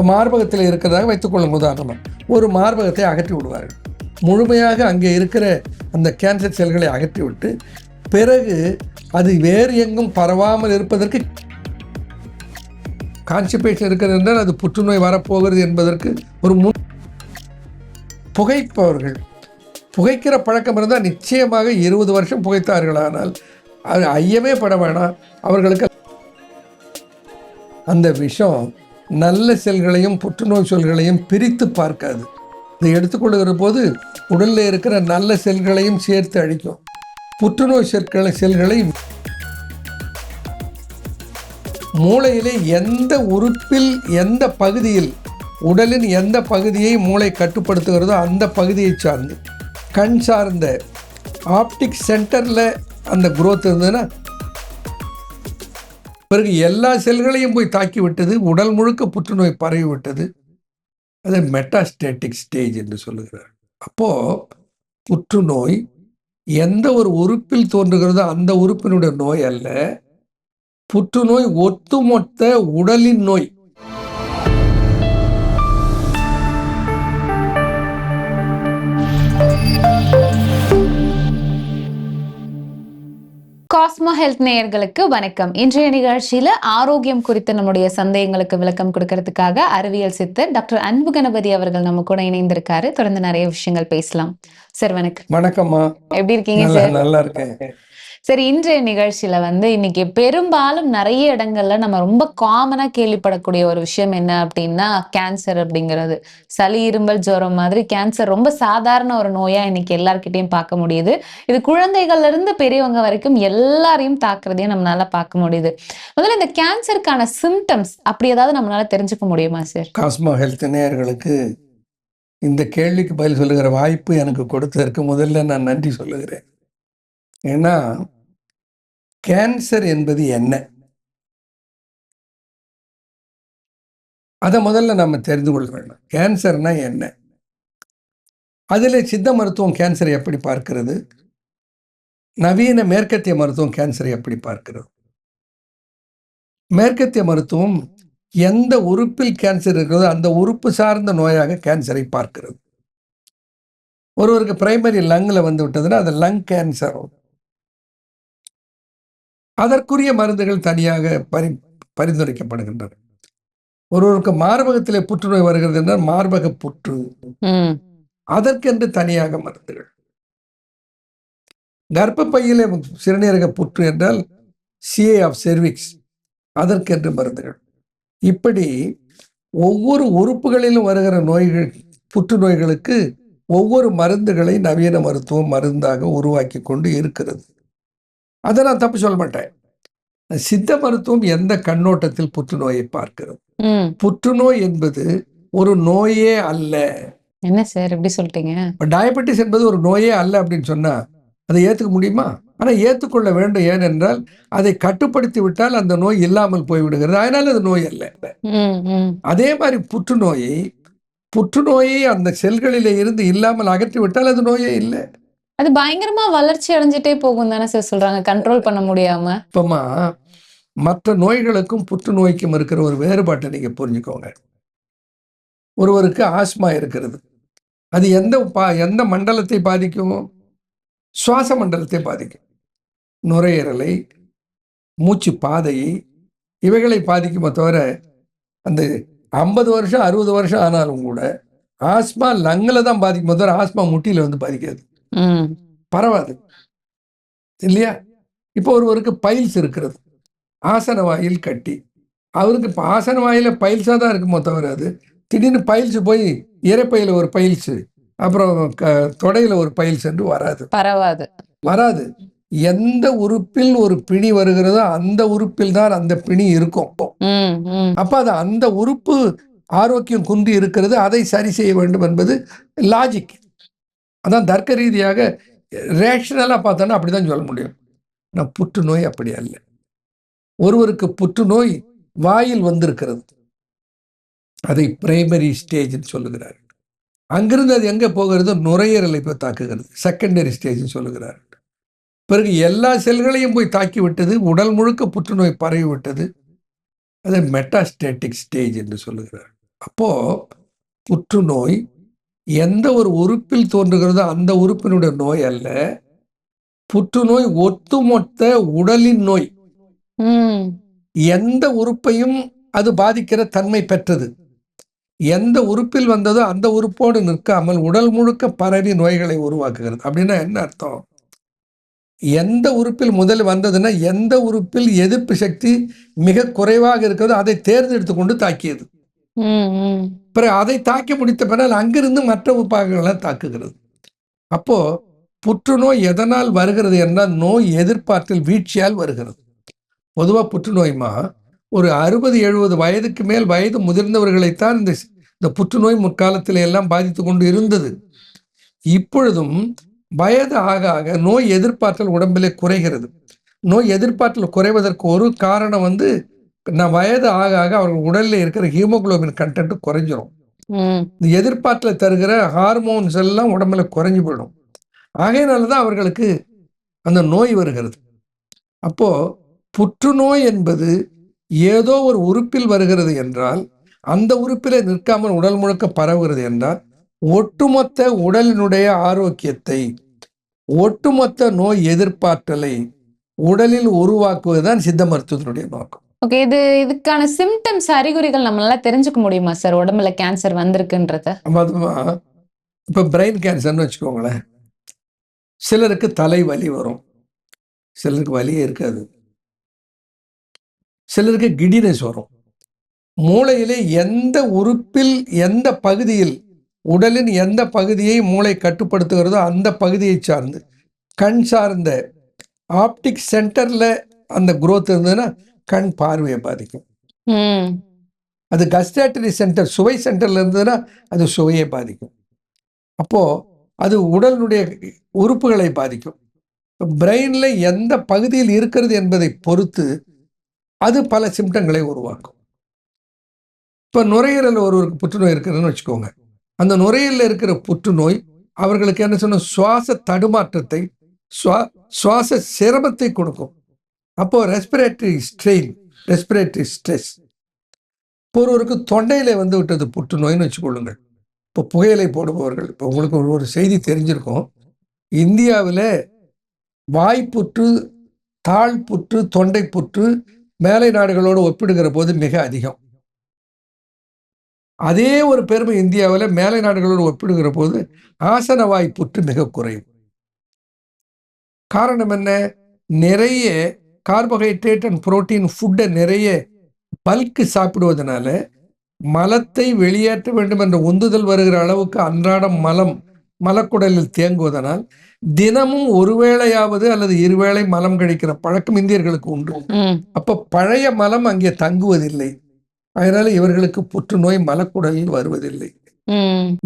இப்போ மார்பகத்தில் இருக்கிறதாக வைத்துக்கொள்ளும் உதாரணமாக ஒரு மார்பகத்தை அகற்றி விடுவார்கள். முழுமையாக அங்கே இருக்கிற அந்த கேன்சர் செல்களை அகற்றி விட்டு பிறகு அது வேறு எங்கும் பரவாமல் இருப்பதற்கு கான்சிபேஷன் இருக்கிறது என்றால் அது புற்றுநோய் வரப்போகிறது என்பதற்கு ஒரு முன் புகைப்பவர்கள் புகைக்கிற பழக்கம் இருந்தால் நிச்சயமாக இருபது வருஷம் புகைத்தார்களானால் அது ஐயமே பட வேணாம். அவர்களுக்கு அந்த விஷம் நல்ல செல்களையும் புற்றுநோய் செல்களையும் பிரித்து பார்க்காது. இதை எடுத்துக்கொள்கிற போது உடலில் இருக்கிற நல்ல செல்களையும் சேர்த்து அழிக்கும். புற்றுநோய் செற்களை செல்களை மூளையிலே எந்த உறுப்பில் எந்த பகுதியில் உடலின் எந்த பகுதியை மூளை கட்டுப்படுத்துகிறதோ அந்த பகுதியை சார்ந்து. கண் சார்ந்த ஆப்டிக் சென்டரில் அந்த குரோத் இருந்ததுன்னா பிறகு எல்லா செல்களையும் போய் தாக்கி விட்டது உடல் முழுக்க புற்றுநோய் பரவி விட்டது அது மெட்டாஸ்டேட்டிக் ஸ்டேஜ் என்று சொல்லுகிறார் அப்போது புற்றுநோய் எந்த ஒரு உறுப்பில் தோன்றுகிறதோ அந்த உறுப்பினுடைய நோய் அல்ல. புற்றுநோய் ஒட்டுமொத்த உடலின் நோய். காஸ்மோ ஹெல்த் நேயர்களுக்கு வணக்கம். இன்றைய நிகழ்ச்சியில ஆரோக்கியம் குறித்த நம்முடைய சந்தேகங்களுக்கு விளக்கம் கொடுக்கறதுக்காக அறிவியல் சித்தர் டாக்டர் அன்பு கணபதி அவர்கள் நம்ம கூட இணைந்திருக்காரு. தொடர்ந்து நிறைய விஷயங்கள் பேசலாம். சார் வணக்கம். வணக்கம்மா. எப்படி இருக்கீங்க சார்? நல்லா இருக்கேன். சரி இன்றைய நிகழ்ச்சியில வந்து இன்னைக்கு பெரும்பாலும் நிறைய இடங்கள்ல நம்ம ரொம்ப காமனா கேள்விப்படக்கூடிய ஒரு விஷயம் என்ன அப்படின்னா கேன்சர் அப்படிங்கிறது. சளி இரும்பல் ஜுரம் மாதிரி கேன்சர் ரொம்ப சாதாரண ஒரு நோயா இன்னைக்கு எல்லார்கிட்டையும் பார்க்க முடியுது. இது குழந்தைகள்ல இருந்து பெரியவங்க வரைக்கும் எல்லாரையும் தாக்குறதையும் நம்மளால பார்க்க முடியுது. முதல்ல இந்த கேன்சருக்கான சிம்டம்ஸ் அப்படி ஏதாவது நம்மளால தெரிஞ்சுக்க முடியுமா சார் காஸ்மோ ஹெல்த் நேயர்களுக்கு இந்த கேள்விக்கு பதில் சொல்லுகிற வாய்ப்பு எனக்கு கொடுத்ததற்கு முதல்ல நான் நன்றி சொல்லுகிறேன். ஏன்னா கேன்சர் என்பது என்ன? அதை முதல்ல நம்ம தெரிந்து கொள்ள வேண்டும். கேன்சர்னா என்ன? அதில் சித்த மருத்துவம் கேன்சரை எப்படி பார்க்கிறது? நவீன மேற்கத்திய மருத்துவம் கேன்சரை எப்படி பார்க்கிறது? மேற்கத்திய மருத்துவம் எந்த உறுப்பில் கேன்சர் இருக்கிறதோ அந்த உறுப்பு சார்ந்த நோயாக கேன்சரை பார்க்கிறது. ஒருவருக்கு பிரைமரி லங்கில் வந்து விட்டதுன்னா அது லங் கேன்சர் அதற்குரிய மருந்துகள் தனியாக பரி பரிந்துரைக்கப்படுகின்றன. ஒருவருக்கு மார்பகத்திலே புற்றுநோய் வருகிறது என்றால் மார்பக புற்று. அதற்கென்று தனியாக மருந்துகள். கர்ப்பப்பையிலே சிறுநீரக புற்று என்றால் சிஏ ஆஃப் செர்விக்ஸ் அதற்கென்று மருந்துகள். இப்படி ஒவ்வொரு உறுப்புகளிலும் வருகிற நோய்கள் புற்றுநோய்களுக்கு ஒவ்வொரு மருந்துகளை நவீன மருத்துவம் மருந்தாக உருவாக்கி கொண்டு இருக்கிறது. அதை நான் தப்பு சொல்ல மாட்டேன். சித்த மருத்துவம் எந்த கண்ணோட்டத்தில் புற்றுநோயை பார்க்கிறது? புற்றுநோய் என்பது ஒரு நோயே அல்ல. என்ன சார் எப்படி சொல்லிட்டீங்க? டயபெட்டிஸ் என்பது ஒரு நோயே அல்ல அப்படின்னு சொன்னா அதை ஏற்றுக்க முடியுமா? ஆனால் ஏற்றுக்கொள்ள வேண்டும் ஏனென்றால் அதை கட்டுப்படுத்தி விட்டால் அந்த நோய் இல்லாமல் போய்விடுகிறது. அதனால அது நோய் அல்ல. அதே மாதிரி புற்றுநோயை புற்றுநோயை அந்த செல்களிலே இருந்து இல்லாமல் அகற்றி விட்டால் அது நோயே இல்லை. அது பயங்கரமா வளர்ச்சி அடைஞ்சிட்டே போகும் தானே சார் சொல்றாங்க. கண்ட்ரோல் பண்ண முடியாம. இப்பமா மற்ற நோய்களுக்கும் புற்றுநோய்க்கும் இருக்கிற ஒரு வேறுபாட்டை நீங்கள் புரிஞ்சுக்கோங்க. ஒருவருக்கு ஆஸ்மா இருக்கிறது. அது எந்த பா எந்த மண்டலத்தை பாதிக்கும்? சுவாச மண்டலத்தை பாதிக்கும். நுரையீரலை மூச்சு பாதையை இவைகளை பாதிக்குமே தவிர அந்த ஐம்பது வருஷம் அறுபது வருஷம் ஆனாலும் கூட ஆஸ்மா லங்கில் தான் பாதிக்கும் தவிர ஆஸ்மா முட்டியில் வந்து பாதிக்காது. பரவாது. இல்லையா? இப்போ ஒருவருக்கு பைல்ஸ் இருக்கிறது. ஆசன வாயில் கட்டி. அவருக்கு இப்போ ஆசன வாயில பைல்ஸாக தான் இருக்குமோ தவிர அது. திடீர்னு பைல்ஸ் போய் இறைப்பையில் ஒரு பைல்ஸு அப்புறம் க தொடையில் ஒரு பைல்ஸ் என்று வராது. பரவாது. வராது. எந்த உறுப்பில் ஒரு பிணி வருகிறதோ அந்த உறுப்பில் தான் அந்த பிணி இருக்கும். அப்போ அது அந்த உறுப்பு ஆரோக்கியம் குன்றி இருக்கிறது. அதை சரி செய்ய வேண்டும் என்பது லாஜிக் அதான் தர்க்க ரீதியாக ரேஷனலாக பார்த்தோன்னா அப்படி தான் சொல்ல முடியும். நான் புற்றுநோய் அப்படி அல்ல. ஒருவருக்கு புற்றுநோய் வாயில் வந்திருக்கிறது. அதை பிரைமரி ஸ்டேஜ்னு சொல்லுகிறார். அங்கிருந்து அது எங்கே போகிறது? நுரையீரலை போய் தாக்குகிறது. செகண்டரி ஸ்டேஜ்னு சொல்லுகிறார். பிறகு எல்லா செல்களையும் போய் தாக்கி விட்டது உடல் முழுக்க புற்றுநோய் பரவி விட்டது அதை மெட்டாஸ்டேட்டிக் ஸ்டேஜ் என்று சொல்லுகிறார். அப்போது புற்றுநோய் எந்த ஒரு உறுப்பில் தோன்றுகிறதோ அந்த உறுப்பினுடைய நோய் அல்ல. புற்றுநோய் ஒட்டுமொத்த உடலின் நோய். எந்த உறுப்பையும் அது பாதிக்கிற தன்மை பெற்றது. எந்த உறுப்பில் வந்ததோ அந்த உறுப்போடு நிற்காமல் உடல் முழுக்க பரவி நோய்களை உருவாக்குகிறது. அப்படின்னா என்ன அர்த்தம்? எந்த உறுப்பில் முதல் வந்ததுன்னா எந்த உறுப்பில் எதிர்ப்பு சக்தி மிக குறைவாக இருக்கிறதோ அதை தேர்ந்தெடுத்து கொண்டு தாக்கியது. பிறகு அதை தாக்கி முடித்த பின்னால் அங்கிருந்து மற்ற உப்பாகங்களை தாக்குகிறது. அப்போ புற்றுநோய் எதனால் வருகிறது என்றால் நோய் எதிர்பார்த்தல் வீழ்ச்சியால் வருகிறது. பொதுவாக புற்றுநோய்மா ஒரு அறுபது எழுபது வயதுக்கு மேல் வயது முதிர்ந்தவர்களைத்தான் இந்த இந்த புற்றுநோய் முற்காலத்தில் எல்லாம் பாதித்து கொண்டு இருந்தது. இப்பொழுதும் வயது ஆக ஆக நோய் எதிர்ப்பாற்றல் உடம்பிலே குறைகிறது. நோய் எதிர்ப்பாற்றல் குறைவதற்கு ஒரு காரணம் வந்து நான் வயது ஆக ஆக அவர்கள் உடலில் இருக்கிற ஹீமோகுளோபின் கண்டென்ட் குறைஞ்சிரும். இந்த எதிர்ப்பாற்றலை தருகிற ஹார்மோன்ஸ் எல்லாம் உடம்புல குறைஞ்சு போயிடும். ஆகையினால தான் அவர்களுக்கு அந்த நோய் வருகிறது. அப்போ புற்றுநோய் என்பது ஏதோ ஒரு உறுப்பில் வருகிறது என்றால் அந்த உறுப்பிலே நிற்காமல் உடல் முழுக்க பரவுகிறது என்றால் ஒட்டுமொத்த உடலினுடைய ஆரோக்கியத்தை ஒட்டுமொத்த நோய் எதிர்ப்பாற்றலை உடலில் உருவாக்குவதுதான் சித்த மருத்துவத்தினுடைய நோக்கம். ஓகே இது இதுக்கான சிம்டம்ஸ் அறிகுறிகள் நம்மளால தெரிஞ்சுக்க முடியுமா சார் உடம்புல கேன்சர் வந்திருக்குன்றத. இப்போ பிரெயின் கேன்சர்னு வச்சுக்கோங்களேன். சிலருக்கு தலைவலி வரும். சிலருக்கு வலியே இருக்காது. சிலருக்கு கிடினஸ் வரும். மூளையிலே எந்த உறுப்பில் எந்த பகுதியில் உடலின் எந்த பகுதியை மூளை கட்டுப்படுத்துகிறதோ அந்த பகுதியை சார்ந்து கண் சார்ந்த ஆப்டிக் சென்டரில் அந்த குரோத் இருந்ததுன்னா கண் பார்வையை பாதிக்கும். அது கஸ்டாட்டரி சென்டர் சுவை சென்டர்ல இருந்ததுன்னா அது சுவையை பாதிக்கும். அப்போ அது உடலுடைய உறுப்புகளை பாதிக்கும். பிரெயின்ல எந்த பகுதியில் இருக்கிறது என்பதை பொறுத்து அது பல சிம்டங்களை உருவாக்கும். இப்போ நுரையீரல் ஒருவருக்கு புற்றுநோய் இருக்குதுன்னு வச்சுக்கோங்க. அந்த நுரையீரலில் இருக்கிற புற்றுநோய் அவர்களுக்கு என்ன சொன்ன சுவாச தடுமாற்றத்தை சுவா சுவாச சிரமத்தை கொடுக்கும். அப்போ ரெஸ்பிரேட்டரி ஸ்ட்ரெயின் ரெஸ்பிரேட்டரி ஸ்ட்ரெஸ் ஒருவருக்கு தொண்டையில வந்து விட்டது புற்றுநோய்னு வச்சுக்கொள்ளுங்கள். இப்போ புகையிலை போடுபவர்கள் இப்போ உங்களுக்கு ஒரு ஒரு செய்தி தெரிஞ்சிருக்கும். இந்தியாவில் வாய்ப்புற்று தாழ்ப்புற்று தொண்டை புற்று மேலை நாடுகளோடு ஒப்பிடுகிற போது மிக அதிகம். அதே ஒரு பெருமை இந்தியாவில் மேலை நாடுகளோடு ஒப்பிடுகிற போது ஆசன வாய்ப்புற்று மிக குறையும் காரணம் என்ன? நிறைய கார்போஹைட்ரேட் அண்ட் புரோட்டீன் ஃபுட்டை நிறைய பல்க்கு சாப்பிடுவதனால மலத்தை வெளியேற்ற வேண்டும் என்ற உந்துதல் வருகிற அளவுக்கு அன்றாடம் மலம் மலக்குடலில் தேங்குவதனால் தினமும் ஒருவேளையாவது அல்லது இருவேளை மலம் கழிக்கிற பழக்கம் இந்தியர்களுக்கு உண்டு. அப்ப பழைய மலம் அங்கே தங்குவதில்லை அதனால இவர்களுக்கு புற்றுநோய் மலக்குடலில் வருவதில்லை.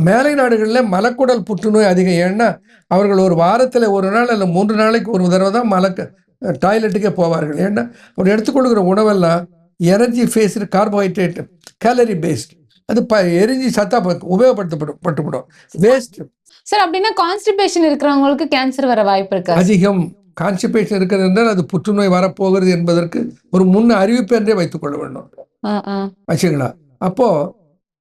மேலை நாடுகளில் மலக்குடல் புற்றுநோய் அதிகம் ஏன்னா அவர்கள் ஒரு வாரத்தில் ஒரு நாள் அல்ல மூன்று நாளைக்கு ஒரு தடவை தான் மலக்க டாய்லெட்டுக்கே போவார்கள். ஏன்னா அவர் எடுத்துக்கொள்கிற உணவெல்லாம் energy based carbohydrate calorie based அது ப எரிஞ்சி சத்தா உபயோகப்படுத்தப்படும் பட்டுப்படும் வேஸ்ட் சார் அப்படின்னா கான்ஸ்டிபேஷன் இருக்கிறவங்களுக்கு கேன்சர் வர வாய்ப்பு இருக்கா? அதிகம். கான்ஸ்டிபேஷன் இருக்கிறது என்றால் அது புற்றுநோய் வரப்போகிறது என்பதற்கு ஒரு முன் அறிவிப்பு என்றே வைத்துக்கொள்ள வேண்டும். வச்சுங்களா அப்போ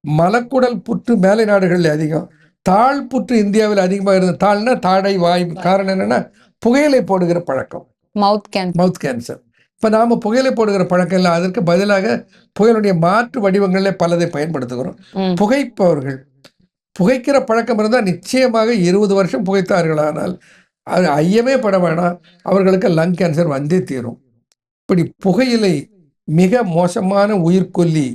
மலக்குடல் புற்று மேலை நாடுகளில் அதிகம். தாழ் புற்று இந்தியாவில் அதிகமாக இருந்த தாழ்னா தாடை வாய். காரணம் என்னன்னா புகையிலை போடுகிற பழக்கம். மவுத் கேன்சர் மவுத் கேன்சர் இப்போ நாம் புகையிலை போடுகிற பழக்கம் இல்லை. அதற்கு பதிலாக புகையிலுடைய மாற்று வடிவங்களில் பலதை பயன்படுத்துகிறோம். புகைப்பவர்கள். புகைக்கிற பழக்கம் இருந்தால் நிச்சயமாக இருபது வருஷம் புகைத்தார்களானால் அது ஐயமே பட வேணாம். அவர்களுக்கு லங் கேன்சர் வந்தே தீரும். இப்படி புகையிலை மிக மோசமான உயிர்கொல்லி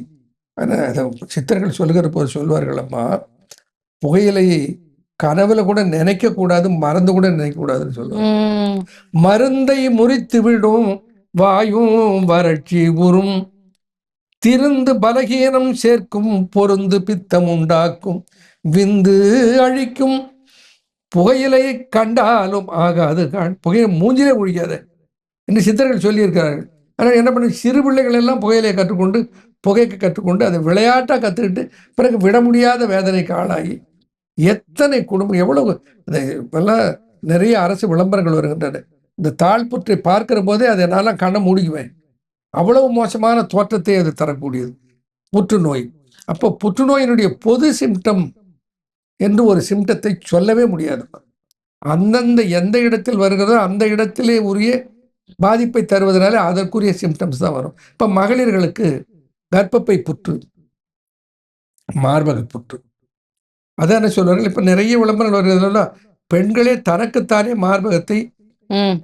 சித்தர்கள் சொல்லுகிற போது சொல்வார்கள் அம்மா புகையிலையை கனவுல கூட நினைக்க கூடாது மறந்து கூட நினைக்க கூடாதுன்னு சொல்லுவாங்க. மருந்தை முறித்து விடும் வாயும் வறட்சி உறும் திருந்து பலகீனம் சேர்க்கும் பொருந்து பித்தம் உண்டாக்கும். விந்து அழிக்கும். புகையிலையை கண்டாலும் ஆகாது. புகையை மூஞ்சிலே ஒழிக்காத என்று சித்தர்கள் சொல்லியிருக்கிறார்கள். ஆனால் என்ன பண்ண சிறு பிள்ளைகள் எல்லாம் புகையிலையை கற்றுக்கொண்டு புகைக்கு கற்றுக்கொண்டு அதை விளையாட்டாக கற்றுக்கிட்டு பிறகு விட முடியாத வேதனைக்கு ஆளாகி எத்தனை குடும்பம் எவ்வளவு இந்த இப்பெல்லாம் நிறைய அரசு விளம்பரங்கள் வருகின்றன. இந்த தாழ்புற்றை பார்க்கிற போதே அதை என்னால் கண்ணை மூடிக்குவேன். அவ்வளவு மோசமான தோற்றத்தை அது தரக்கூடியது. புற்றுநோய். அப்போ புற்றுநோயினுடைய பொது சிம்டம் என்று ஒரு சிம்டத்தை சொல்லவே முடியாது. அந்தந்த எந்த இடத்தில் வருகிறதோ அந்த இடத்திலே உரிய பாதிப்பை தருவதனால அதற்குரிய சிம்டம்ஸ் தான் வரும். இப்போ மகளிர்களுக்கு கர்ப்பப்பை புற்று மார்பக புற்று. அதான் சொல்வார்கள் இப்போ நிறைய விளம்பரம் வருகிறதுலாம் பெண்களே தனக்குத்தானே மார்பகத்தை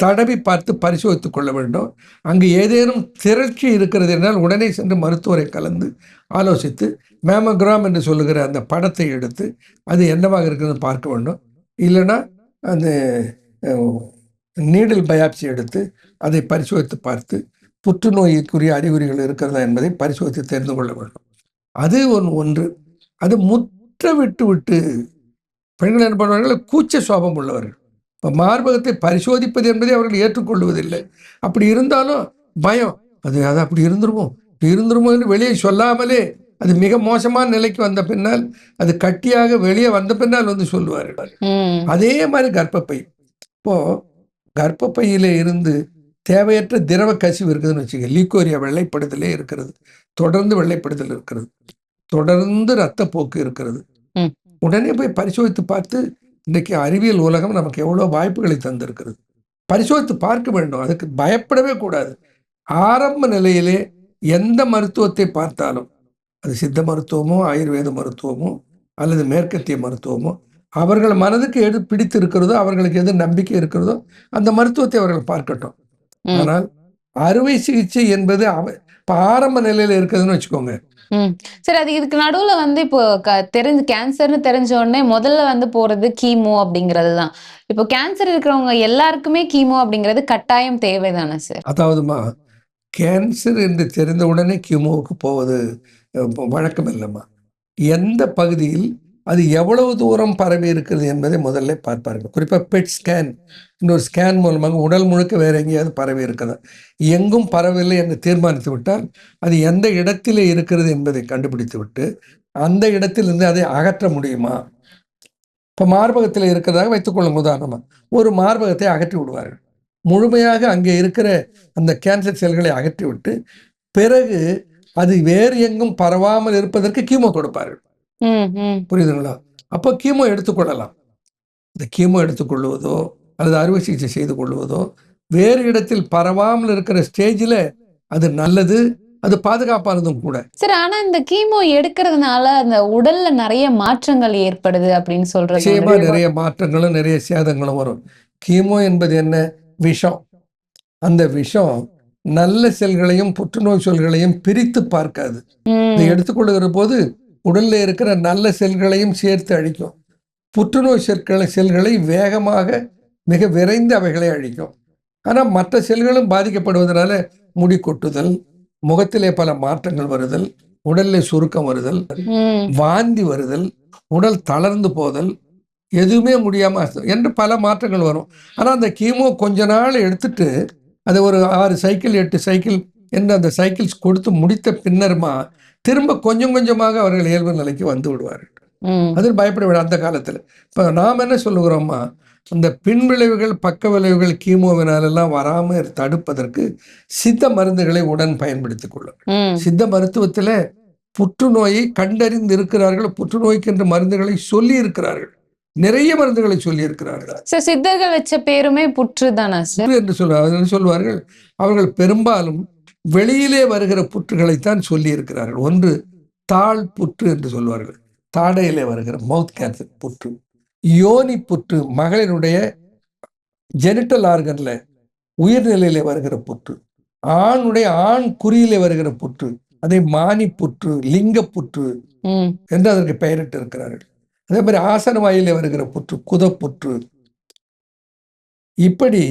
தடவி பார்த்து பரிசோதித்துக் கொள்ள வேண்டும். அங்கு ஏதேனும் திரட்சி இருக்கிறது என்றால் உடனே சென்று மருத்துவரை கலந்து ஆலோசித்து மேமோகிராம் என்று சொல்லுகிற அந்த படத்தை எடுத்து அது என்னவாக இருக்கிறது பார்க்க வேண்டும். இல்லைன்னா அந்த நீடில் பயாப்சி எடுத்து அதை பரிசோதித்து பார்த்து புற்றுநோய்க்குரிய அறிகுறிகள் இருக்கிறதா என்பதை பரிசோதித்து தெரிந்து கொள்ள வேண்டும். அது ஒன்று ஒன்று. அது முற்ற விட்டு விட்டு பெண்கள் என்ன பண்ணுவார்கள்? கூச்ச சுவாபம் உள்ளவர்கள். இப்போ மார்பகத்தை பரிசோதிப்பது என்பதை அவர்கள் ஏற்றுக்கொள்வதில்லை. அப்படி இருந்தாலும் பயம். அது அது அப்படி இருந்துருமோ? இப்படி இருந்துருமோ என்று வெளியே சொல்லாமலே அது மிக மோசமான நிலைக்கு வந்த பின்னால் அது கட்டியாக வெளியே வந்த பின்னால் வந்து சொல்லுவார்கள். அதே மாதிரி கர்ப்பப்பை. இப்போ கர்ப்பப்பையில இருந்து தேவையற்ற திரவ கசிவு இருக்குதுன்னு வச்சுக்க லீக்கோரியா வெள்ளைப்படுதலே இருக்கிறது. தொடர்ந்து வெள்ளைப்படுதல் இருக்கிறது. தொடர்ந்து ரத்தப்போக்கு இருக்கிறது. உடனே போய் பரிசோதித்து பார்த்து இன்றைக்கு அறிவியல் உலகம் நமக்கு எவ்வளோ வாய்ப்புகளை தந்திருக்கிறது. பரிசோதித்து பார்க்க வேண்டும். அதுக்கு பயப்படவே கூடாது. ஆரம்ப நிலையிலே எந்த மருத்துவத்தை பார்த்தாலும் அது சித்த மருத்துவமோ ஆயுர்வேத மருத்துவமோ அல்லது மேற்கத்திய மருத்துவமோ அவர்கள் மனதுக்கு எது பிடித்து இருக்கிறதோ அவர்களுக்கு எது நம்பிக்கை இருக்கிறதோ அந்த மருத்துவத்தை அவர்கள் பார்க்கட்டும். ஆனால் அறுவை சிகிச்சை என்பது அவ இப்போ ஆரம்ப நிலையில இருக்குதுன்னு வச்சுக்கோங்க. ம். சரி அது இதுக்கு நடுவுல வந்து இப்போ தெரிஞ்சு கேன்சர்னு தெரிஞ்ச உடனே முதல்ல வந்து போறது கீமோ அப்படிங்கிறது தான் இப்போ கேன்சர் இருக்கிறவங்க எல்லாருக்குமே கீமோ அப்படிங்கிறது கட்டாயம் தேவைதானே சார் அதாவதுமா கேன்சர் என்று தெரிந்த உடனே கிமோவுக்கு போவது வழக்கம் இல்லைம்மா எந்த பகுதியில் அது எவ்வளவு தூரம் பரவி இருக்கிறது என்பதை முதல்ல பார்ப்பார்கள். குறிப்பாக பெட் ஸ்கேன் இன்னொரு ஸ்கேன் மூலமாக உடல் முழுக்க வேறு எங்கேயாவது பரவி இருக்கிறதா. எங்கும் பரவவில்லை என்று தீர்மானித்து விட்டால் அது எந்த இடத்திலே இருக்கிறது என்பதை கண்டுபிடித்து விட்டு அந்த இடத்திலிருந்து அதை அகற்ற முடியுமா? இப்போ மார்பகத்தில் இருக்கிறதாக வைத்துக்கொள்ளும் உதாரணமாக ஒரு மார்பகத்தை அகற்றி விடுவார்கள். முழுமையாக அங்கே இருக்கிற அந்த கேன்சர் செல்களை அகற்றிவிட்டு பிறகு அது வேறு எங்கும் பரவாமல் இருப்பதற்கு கீமோ கொடுப்பார்கள். புரியுதுங்களா? அப்போ கீமோ எடுத்துக்கொள்ளலாம் இந்த கீமோ எடுத்துக்கொள்வதோ அல்லது அறுவை சிகிச்சை செய்து கொள்வதோ வேறு இடத்தில் பரவாமல் இருக்கிற ஸ்டேஜில் அது நல்லது அது பாதுகாப்பானதும் கூட. சரி ஆனா இந்த கீமோ எடுக்கிறதுனால அந்த உடல்ல நிறைய மாற்றங்கள் ஏற்படுது அப்படின்னு சொல்றது நிச்சயமா நிறைய மாற்றங்களும் நிறைய சேதங்களும் வரும். கீமோ என்பது என்ன? விஷம். அந்த விஷம் நல்ல செல்களையும் புற்றுநோய் செல்களையும் பிரித்து பார்க்காது. இதை எடுத்துக்கொள்ளுகிற போது உடல்ல இருக்கிற நல்ல செல்களையும் சேர்த்து அழிக்கும். புற்றுநோய் செல்களை செல்களை வேகமாக மிக விரைந்து அவைகளை அழிக்கும். ஆனால் மற்ற செல்களும் பாதிக்கப்படுவதனால முடி கொட்டுதல் முகத்திலே பல மாற்றங்கள் வருதல் உடல்ல சுருக்கம் வருதல் வாந்தி வருதல் உடல் தளர்ந்து போதல் எதுவுமே முடியாம என்று பல மாற்றங்கள் வரும். ஆனால் அந்த கீமோ கொஞ்ச நாள் எடுத்துட்டு அதை ஒரு ஆறு சைக்கிள் எட்டு சைக்கிள் என்று அந்த சைக்கிள்ஸ் கொடுத்து முடித்த பின்னருமா திரும்ப கொஞ்சம் கொஞ்சமாக அவர்கள் இயல்பு நிலைக்கு வந்து விடுவார்கள். அதில் பயப்பட வேண்டாம். அந்த காலத்தில். இப்போ நாம் என்ன சொல்லுகிறோம்மா? அந்த பின்விளைவுகள் பக்க விளைவுகள் கீமோவினாலெல்லாம் வராமல் தடுப்பதற்கு சித்த மருந்துகளை உடன் பயன்படுத்திக் கொள்ளும் சித்த மருத்துவத்தில் புற்றுநோயை கண்டறிந்து இருக்கிறார்கள் புற்றுநோய்க்கு என்று மருந்துகளை சொல்லி இருக்கிறார்கள் நிறைய மருந்துகளை சொல்லி இருக்கிறார்கள் சார் சித்தர்கள் வச்ச பேருமே புற்று தானா சார்? என்று சொல்வார்கள். அவர்கள் பெரும்பாலும் வெளியிலே வருகிற புற்றுகளைத்தான் சொல்லி இருக்கிறார்கள் ஒன்று தாழ் புற்று என்று சொல்வார்கள். தாடையிலே வருகிற மவுத் கேன்சர் புற்று. யோனி புற்று மகளிருடைய ஜெனிட்டல் ஆர்கன்ல உயிர்நிலையிலே வருகிற புற்று. ஆணுடைய ஆண் குறியிலே வருகிற புற்று. அதை மானி புற்று லிங்க புற்று என்று அதற்கு பெயரிட்டு இருக்கிறார்கள் அதே மாதிரி ஆசன வாயிலே வருகிற புற்று குதப்புற்று இப்படி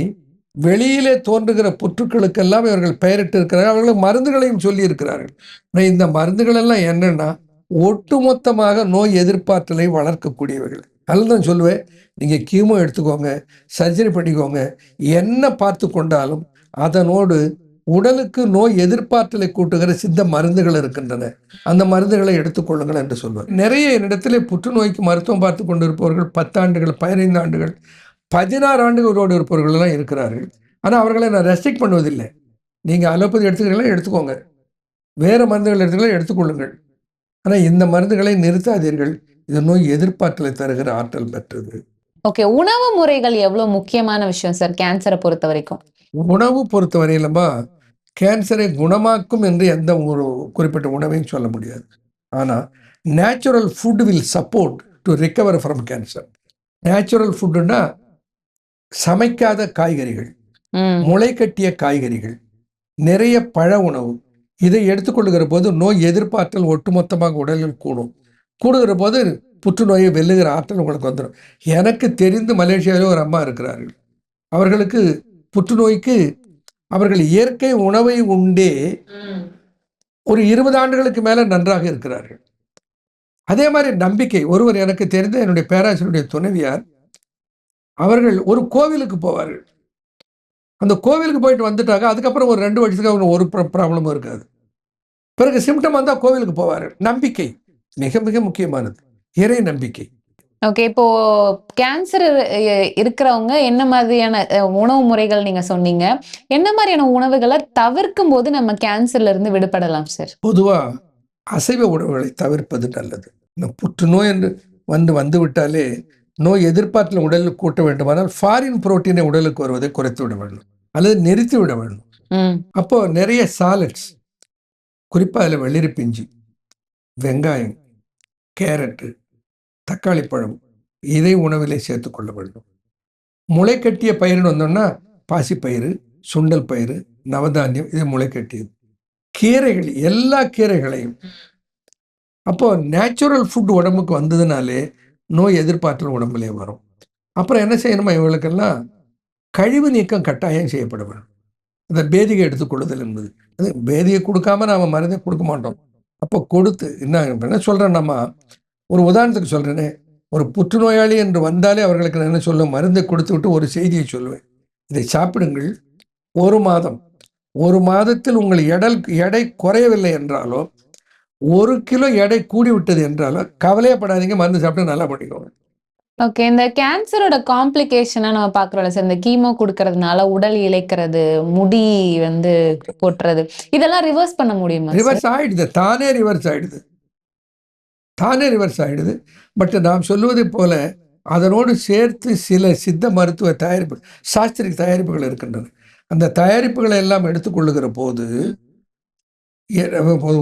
வெளியிலே தோன்றுகிற புற்றுக்களுக்கெல்லாம் இவர்கள் பெயரிட்டு இருக்கிறார்கள் அவர்கள் மருந்துகளையும் சொல்லி இருக்கிறார்கள் இந்த மருந்துகள் எல்லாம் என்னன்னா ஒட்டுமொத்தமாக நோய் எதிர்ப்பாற்றலை வளர்க்கக்கூடியவைகள். அதுதான் சொல்லுவேன் நீங்கள் கீமோ எடுத்துக்கோங்க சர்ஜரி பண்ணிக்கோங்க என்ன பார்த்து கொண்டாலும் அதனோடு உடலுக்கு நோய் எதிர்ப்பாற்றலை கூட்டுகிற சித்த மருந்துகள் இருக்கின்றன. அந்த மருந்துகளை எடுத்துக்கொள்ளுங்கள் என்று சொல்வார். நிறைய என்னிடத்திலே புற்றுநோய்க்கு மருத்துவம் பார்த்து கொண்டிருப்பவர்கள் பத்தாண்டுகள் பதினைந்து ஆண்டுகள் பதினாறு ஆண்டுகளோடு இருப்பவர்கள் எல்லாம் இருக்கிறார்கள். ஆனால் அவர்களை நான் ரெஸ்ட்ரிக்ட் பண்ணுவதில்லை. நீங்கள் அலோபதி எடுத்துக்கிறீங்களா? எடுத்துக்கோங்க. வேறு மருந்துகள் எடுத்துக்கலாம் எடுத்துக்கொள்ளுங்கள். ஆனால் இந்த மருந்துகளை நிறுத்தாதீர்கள். இது நோய் எதிர்ப்பாற்றலை தருகிற ஆற்றல் பெற்றது. ஓகே உணவு முறைகள் எவ்வளவு முக்கியமான விஷயம் சார் கேன்சரை பொறுத்த வரைக்கும். உணவு பொறுத்த வரையிலுமா கேன்சரை குணமாக்கும் என்று எந்த ஒரு குறிப்பிட்ட உணவையும் சொல்ல முடியாது. ஆனால் natural food will support to recover from cancer natural ஃபுட்டுன்னா சமைக்காத காய்கறிகள் முளை கட்டிய காய்கறிகள் நிறைய பழ உணவு இதை எடுத்துக்கொள்ளுகிற போது நோய் எதிர்ப்பாற்றல் ஒட்டுமொத்தமாக உடலில் கூடும். கூடுகிற போது புற்றுநோயை வெல்லுகிற ஆற்றல் உங்களுக்கு வந்துடும் எனக்கு தெரிந்து மலேசியாவில் ஒரு அம்மா இருக்கிறார்கள். அவர்களுக்கு புற்றுநோய்க்கு அவர்கள் இயற்கை உணவை உண்டே ஒரு இருபது ஆண்டுகளுக்கு மேலே நன்றாக இருக்கிறார்கள். அதே மாதிரி நம்பிக்கை. ஒருவர் எனக்கு தெரிந்த என்னுடைய பேராசிரியருடைய துணைவியார் அவர்கள் ஒரு கோவிலுக்கு போவார்கள். அந்த கோவிலுக்கு போயிட்டு வந்துட்டாங்க அதுக்கப்புறம் ஒரு ரெண்டு வருஷத்துக்கு அவங்க ஒரு ப்ராப்ளமும் இருக்காது. பிறகு சிம்டம் வந்தால் கோவிலுக்கு போவார்கள் நம்பிக்கை. மிக மிக முக்கியமானது. இறை நம்பிக்கை. ஓகே இப்போ கேன்சர் இருக்கிறவங்க என்ன மாதிரியான உணவு முறைகள் நீங்க சொன்னீங்க. என்ன மாதிரியான உணவுகளை தவிர்க்கும் போது நம்ம கேன்சர்ல இருந்து விடுபடலாம் சார் பொதுவாக அசைவ உணவுகளை தவிர்ப்பது நல்லது. இந்த புற்றுநோய் என்று வந்து வந்து விட்டாலே நோய் எதிர்ப்பாற்றல் உடலில் கூட்ட வேண்டுமானால் ஃபாரின் புரோட்டீனை உடலுக்கு வருவதை குறைத்து விட வேண்டும். அல்லது நிறுத்தி விட வேண்டும். அப்போ நிறைய சாலட்ஸ் குறிப்பாக அதில் வெள்ளரி பிஞ்சு வெங்காயம் கேரட்டு தக்காளி பழம் இதை உணவிலே சேர்த்துக்கொள்ள வேண்டும். முளை கட்டிய பயிர்னு வந்தோம்னா பாசிப்பயிறு சுண்டல் பயிறு நவதானியம் இது முளை கட்டியது. கீரைகள் எல்லா கீரைகளையும். அப்போ நேச்சுரல் ஃபுட் உடம்புக்கு வந்ததுனாலே நோய் எதிர்ப்பாற்றல் உடம்புலே வரும். அப்புறம் என்ன செய்யணுமா இவங்களுக்கெல்லாம்? கழிவு நீக்கம் கட்டாயம் செய்யப்பட வேணும் அந்த பேதிகை கொடுதல் என்பது. அது பேதியை கொடுக்காம நாம் மருந்தை கொடுக்க மாட்டோம். அப்போ கொடுத்து என்ன என்ன சொல்கிறேன் நம்ம? ஒரு உதாரணத்துக்கு சொல்கிறேனே ஒரு புற்றுநோயாளி என்று வந்தாலே அவர்களுக்கு நான் என்ன சொல்லுவேன்? மருந்தை கொடுத்து விட்டு ஒரு செய்தியை சொல்லுவேன். இதை சாப்பிடுங்கள். ஒரு மாதம். ஒரு மாதத்தில் உங்கள் எடல் எடை குறையவில்லை என்றாலோ ஒரு கிலோ எடை கூடி விட்டது என்றாலோ கவலையப்படாதீங்க மருந்து சாப்பிட்டு நல்லா பண்ணிக்கோங்க. ஓகே இந்த கேன்சரோட காம்ப்ளிகேஷனா நம்ம பாக்குறோம்ல சார் இந்த கீமோ கொடுக்கறதுனால உடல் இழைக்கிறது முடி வந்து கொட்டுறது இதெல்லாம் ரிவர்ஸ் பண்ண முடியுமா? ரிவர்ஸ் ஆயிடுது. தானே ரிவர்ஸ் ஆயிடுது. தானே ரிவர்ஸ் ஆயிடுது. பட் நாம் சொல்லுவதை போல அதனோடு சேர்த்து சில சித்த மருத்துவ தயாரிப்பு சாஸ்திரிக தயாரிப்புகள் இருக்கின்றன. அந்த தயாரிப்புகளை எல்லாம் எடுத்துக்கொள்ளுகிற போது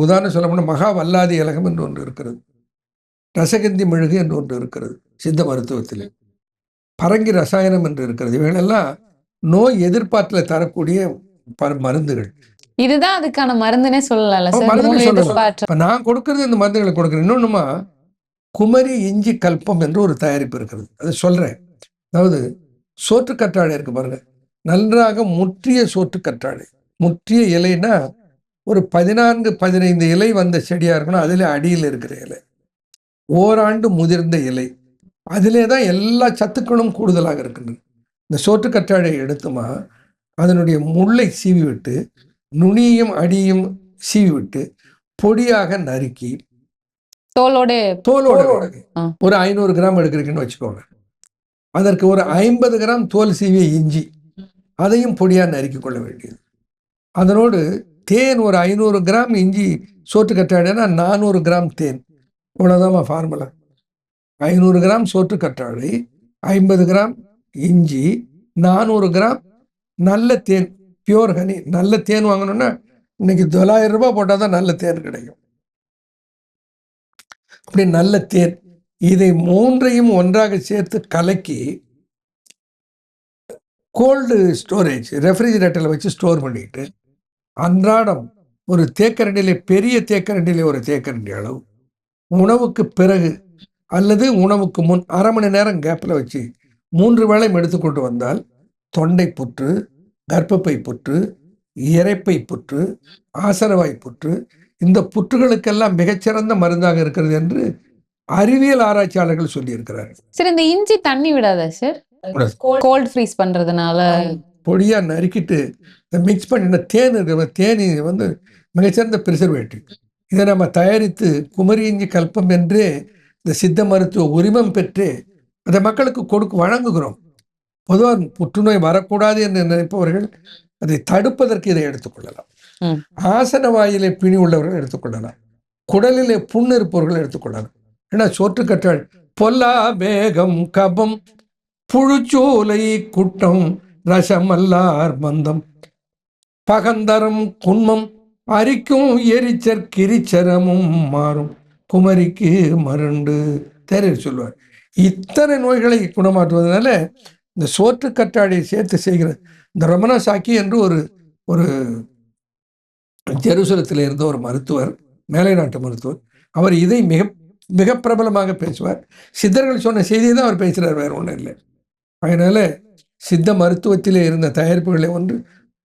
உதாரணம் சொல்ல போனால் மகா வல்லாதி இலகம் என்று ஒன்று இருக்கிறது. ரசகந்தி மெழுகு என்று ஒன்று இருக்கிறது சித்த மருத்துவத்தில். பரங்கி ரசாயனம் என்று இருக்கிறது. இவைகளெல்லாம் நோய் எதிர்ப்பாற்றலை தரக்கூடிய மருந்துகள். இதுதான் அதுக்கான மருந்துனே சொல்லலாம். நான் கொடுக்கறது இந்த மருந்துகளை கொடுக்குறேன். இன்னொன்றுமா குமரி இஞ்சி கல்பம் என்று ஒரு தயாரிப்பு இருக்கிறது. அது சொல்கிறேன் அதாவது சோற்று கற்றாழை இருக்கு பாருங்க. நன்றாக முற்றிய சோற்று கற்றாழை. முற்றிய இலைனா ஒரு பதினான்கு பதினைந்து இலை வந்த செடியாக இருக்கணும் அதில் அடியில் இருக்கிற இலை. ஓராண்டு முதிர்ந்த இலை. அதிலே தான் எல்லா சத்துக்களும் கூடுதலாக இருக்கின்றன. இந்த சோற்று கற்றாழையை எடுத்துமா அதனுடைய முள்ளை சீவி விட்டு நுனியும் அடியும் சீவி விட்டு பொடியாக நறுக்கி தோலோட தோலோட. ஒரு ஐநூறு கிராம் எடுக்கிறீங்கன்னு வச்சுக்கோங்க. அதற்கு ஒரு ஐம்பது கிராம் தோல் சீவிய இஞ்சி அதையும் பொடியாக நறுக்கி கொள்ள வேண்டியது. அதனோடு தேன் ஒரு ஐநூறு கிராம் இஞ்சி சோற்று கற்றாழைனா நானூறு கிராம் தேன். இவ்வளோதான் ஃபார்முலா ஐநூறு கிராம் சோற்று கற்றாழை ஐம்பது கிராம் இஞ்சி நானூறு கிராம் நல்ல தேன் பியூர் ஹனி நல்ல தேன் வாங்கணும்னா இன்னைக்கு தொள்ளாயிரம் ரூபாய் போட்டால் தான் நல்ல தேன் கிடைக்கும். அப்படி நல்ல தேன். இதை மூன்றையும் ஒன்றாக சேர்த்து கலக்கி கோல்டு ஸ்டோரேஜ் ரெஃப்ரிஜிரேட்டரில் வச்சு ஸ்டோர் பண்ணிட்டு அன்றாடம் ஒரு தேக்கரண்டிலே பெரிய தேக்கரண்டிலே ஒரு தேக்கரண்டி அளவு. உணவுக்கு பிறகு அல்லது உணவுக்கு முன் அரை மணி நேரம் கேப்பில் வச்சு மூன்று வேளையும் எடுத்துக்கொண்டு வந்தால் தொண்டை புற்று கர்ப்பப்பை புற்று இரைப்பை புற்று ஆசனவாய் புற்று இந்த புற்றுகளுக்கெல்லாம் மிகச்சிறந்த மருந்தாக இருக்கிறது என்று அறிவியல் ஆராய்ச்சியாளர்கள் சொல்லியிருக்கிறார்கள். சரி இந்த இஞ்சி தண்ணி விடாதா சார். கோல்ட் ஃப்ரீஸ் பண்றதுனால பொடியாக நறுக்கிட்டு மிக்ஸ் பண்ணின தேன் இருக்கிற தேனி வந்து மிகச்சிறந்த ப்ரிசர்வேட்டிவ் இதை நம்ம தயாரித்து குமரி இஞ்சி கல்பம் என்றே இந்த சித்த மருத்துவ உரிமம் பெற்று அதை மக்களுக்கு கொடுக்க வழங்குகிறோம். பொதுவாக புற்றுநோய் வரக்கூடாது என்று நினைப்பவர்கள் அதை தடுப்பதற்கு இதை எடுத்துக்கொள்ளலாம். ஆசன வாயிலை பிணி உள்ளவர்கள் எடுத்துக்கொள்ளலாம் குடலிலே புண் இருப்பவர்கள் எடுத்துக்கொள்ளணும் ஏன்னா சோற்றுக்கற்றாழ் பொல்லா மேகம் கபம் புழுச்சோலை குட்டம் ரசமல்லார் மந்தம் பகந்தரம் குன்மம் அரிக்கும் எரிச்சற் கிரிச்சரமும் மாறும். குமரிக்கு மருண்டு தேரர் சொல்வார். இத்தனை நோய்களை குணமாற்றுவதனால இந்த சோற்று கற்றாழையை சேர்த்து செய்கிற இந்த ரமணா சாக்கி என்று ஒரு ஒரு ஜெருசலத்தில் இருந்த ஒரு மருத்துவர் மேலை நாட்டு மருத்துவர் அவர் இதை மிக மிக பிரபலமாக பேசுவார். சித்தர்கள் சொன்ன செய்தியை தான் அவர் பேசுகிறார் வேறு ஒன்றும் இல்லை. அதனால் சித்த மருத்துவத்திலே இருந்த தயாரிப்புகளை ஒன்று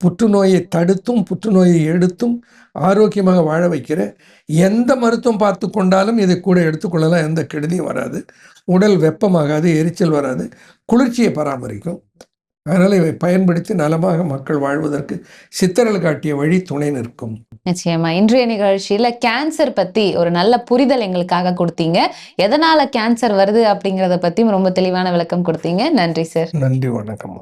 புற்றுநோயை தடுத்தும் புற்றுநோயை எடுத்தும் ஆரோக்கியமாக வாழ வைக்கிற எந்த மருத்துவம் பார்த்து கொண்டாலும் இதை கூட எடுத்துக்கொள்ளலாம் எந்த கெடுதியும் வராது. உடல் வெப்பமாகாது எரிச்சல் வராது குளிர்ச்சியை பராமரிக்கும். அதனால் இவை பயன்படுத்தி நலமாக மக்கள் வாழ்வதற்கு சித்தர்கள் காட்டிய வழி துணை நிற்கும். நிச்சயமா. இன்றைய நிகழ்ச்சியில கேன்சர் பத்தி ஒரு நல்ல புரிதல் எங்களுக்காக கொடுத்தீங்க. எதனால கேன்சர் வருது அப்படிங்கறத பத்தியும் ரொம்ப தெளிவான விளக்கம் கொடுத்தீங்க. நன்றி சார் நன்றி வணக்கம்.